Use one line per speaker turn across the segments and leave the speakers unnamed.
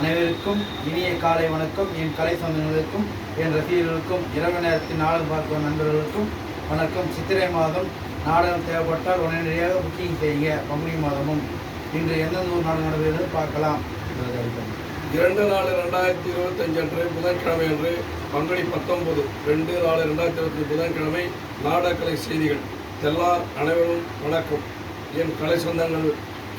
அனைவருக்கும் இனிய காலை வணக்கம். என் கலை சொந்தங்களுக்கும் என் ரசிகர்களுக்கும் இரவு நேரத்தில் நாடகம் பார்க்கும் நண்பர்களுக்கும் வணக்கம். சித்திரை மாதம் நாடகம் தேவைப்பட்டால் உடனடியாக புக்கிங் செய்யுங்க. பங்குனி மாதமும். இன்று எந்தெந்த ஊர் நாடகம் நடைபெறுகிறது பார்க்கலாம்.
இரண்டு நாலு ரெண்டாயிரத்தி இருபத்தஞ்சு அன்று புதன்கிழமை அன்று பங்குனி பத்தொன்பது ரெண்டு நாலு ரெண்டாயிரத்தி இருபத்தி புதன்கிழமை நாடகக்கலை செய்திகள். எல்லார் அனைவரும் வணக்கம். என் கலை சொந்தங்கள்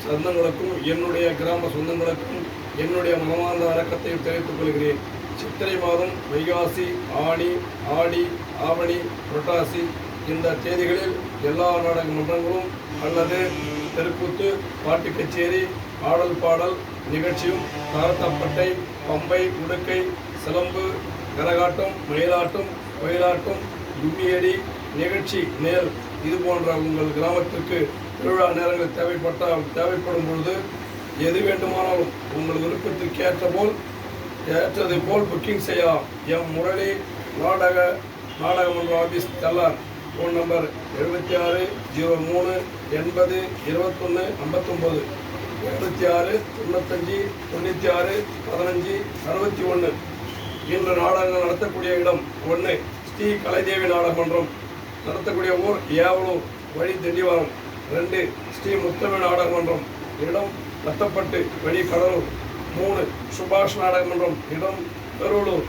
சொந்தங்களுக்கும் என்னுடைய கிராம சொந்தங்களுக்கும் என்னுடைய மனமார்ந்த வணக்கத்தை தெரிவித்துக் கொள்கிறேன். சித்திரை மாதம் வைகாசி ஆணி ஆடி ஆவணி புரட்டாசி இந்த தேதிகளில் எல்லா நாடக மன்றங்களும் அல்லது தெருக்கூத்து பாட்டு கச்சேரி ஆடல் பாடல் நிகழ்ச்சியும் தாரத்தப்பட்டை பம்பை உடுக்கை சிலம்பு கரகாட்டம் மயிலாட்டம் ஒயிலாட்டம் கும்மியடி நிகழ்ச்சி நேர் இது போன்ற உங்கள் கிராமத்திற்கு திருவிழா நேரங்கள் தேவைப்பட்டால் தேவைப்படும் பொழுது எது வேண்டுமானாலும் உங்கள் விருப்பத்திற்கு ஏற்ற போல் ஏற்றது போல் புக்கிங் செய்யலாம். எம் முரளி நாடக நாடகமன்ற ஆஃபீஸ் தெல்லார் ஃபோன் நம்பர் எழுபத்தி ஆறு ஜீரோ மூணு எண்பது இருபத்தொன்று ஐம்பத்தொம்போது. எழுபத்தி ஆறு தொண்ணூத்தஞ்சு தொண்ணூற்றி ஆறு பதினஞ்சு அறுபத்தி ஒன்று. இன்று நாடகங்கள் நடத்தக்கூடிய இடம் ஒன்று ஸ்ரீ கலைதேவி நாடகமன்றம். நடத்தக்கூடிய ஊர் ஏவலூர் வழி திண்டிவரம் ரெண்டு ஸ்ரீ முத்தமிழ் நாடகமன்றம் இடம் ரத்தப்பட்டு வழி கடலூர் மூணு சுபாஷ் நாடகமன்றம் இடம் பெருவலூர்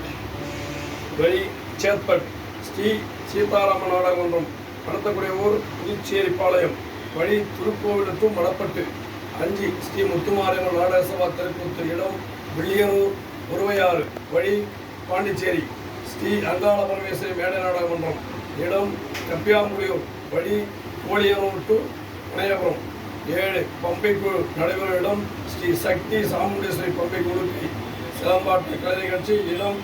வழி சேத்பட். ஸ்ரீ சீதாராம நாடகமன்றம் நடத்தக்கூடிய ஊர் புதுச்சேரி பாளையம் வழி திருக்கோவில் டு மடப்பட்டு. அஞ்சு ஸ்ரீ முத்துமாரியம்மன் நாடக சபா திருக்கூத்து இடம் வில்லியனூர் உருவையாறு வழி பாண்டிச்சேரி. ஸ்ரீ அங்காள பரமேஸ்வரி மேடை நாடகமன்றம் இடம் கப்பியாம்புலியூர் வழி கோழியனூர் டு புனையபுரம் ஏழு பம்பை குழு நடைபெறும். இடம் ஸ்ரீ சக்தி சாமுண்டேஸ்வரி பம்பை குழுக்கு சிலம்பாட்டு கலை நிகழ்ச்சி இளம்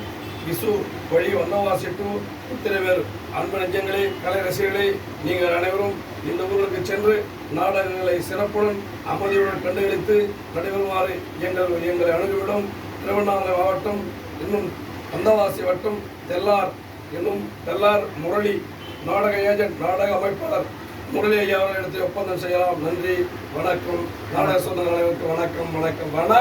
விசு வழி வந்தவாசி டு உத்திரவேல் அன்பு நெஞ்சங்களே கலை ரசிகர்களே நீங்கள் அனைவரும் இந்த ஊருக்கு சென்று நாடகங்களை சிறப்புடன் அமைதியுடன் கண்டுகளித்து நடைபெறுமாறு எங்கள் எங்களை அணுகுவிடம். திருவண்ணாமலை மாவட்டம் இன்னும் வந்தவாசி வட்டம் தெல்லார் என்னும் தெல்லார் முரளி நாடக ஏஜென்ட் நாடக அமைப்பாளர் முரளி ஐயா அவர்களிடத்தில் ஒப்பந்தம் செய்யலாம். நன்றி. வணக்கம். நாடக சொந்தங்களுக்கு வணக்கம் வணக்கம் வணக்கம்.